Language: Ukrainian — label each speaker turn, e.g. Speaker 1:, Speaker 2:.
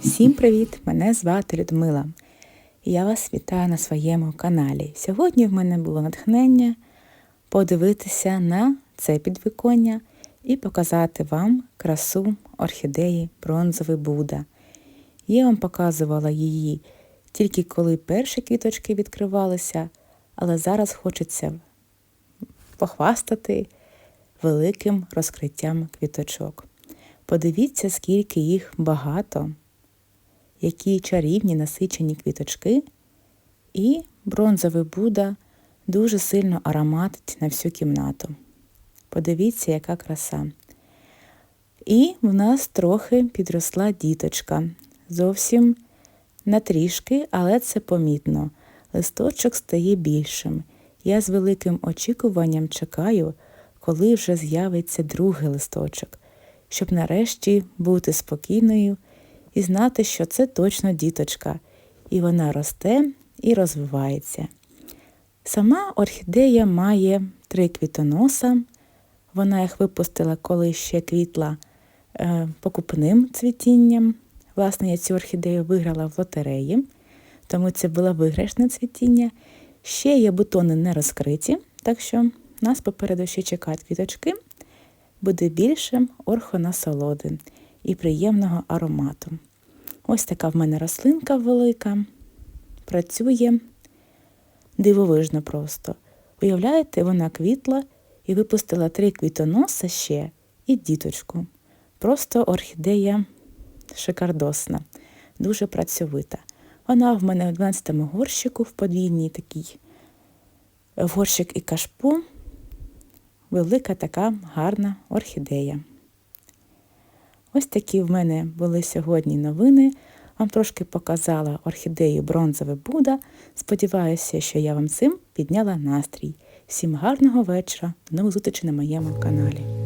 Speaker 1: Всім привіт! Мене звати Людмила. Я вас вітаю на своєму каналі. Сьогодні в мене було натхнення подивитися на це підвіконня і показати вам красу орхідеї бронзовий Буда. Я вам показувала її тільки коли перші квіточки відкривалися, але зараз хочеться похвастати великим розкриттям квіточок. Подивіться, скільки їх багато які чарівні насичені квіточки, і бронзовий Буда дуже сильно ароматить на всю кімнату. Подивіться, яка краса. І в нас трохи підросла діточка. Зовсім на трішки, але це помітно. Листочок стає більшим. Я з великим очікуванням чекаю, коли вже з'явиться другий листочок, щоб нарешті бути спокійною і знати, що це точно діточка, і вона росте і розвивається. Сама орхідея має три квітоноса. Вона їх випустила, коли ще квітла е, покупним цвітінням. Власне, я цю орхідею виграла в лотереї, тому це було виграшне цвітіння. Ще є бутони не розкриті, так що нас попереду ще чекають квіточки, буде більше орхонасолоди і приємного аромату. Ось така в мене рослинка велика, працює дивовижно просто. Уявляєте, вона квітла і випустила три квітоноса ще і діточку. Просто орхідея шикардосна, дуже працьовита. Вона в мене в 12-му горщику в подвійній такій горщик і кашпо. Велика така гарна орхідея. Ось такі в мене були сьогодні новини. Вам трошки показала орхідею бронзове Буда. Сподіваюся, що я вам цим підняла настрій. Всім гарного вечора, до нових зустрічей на моєму каналі.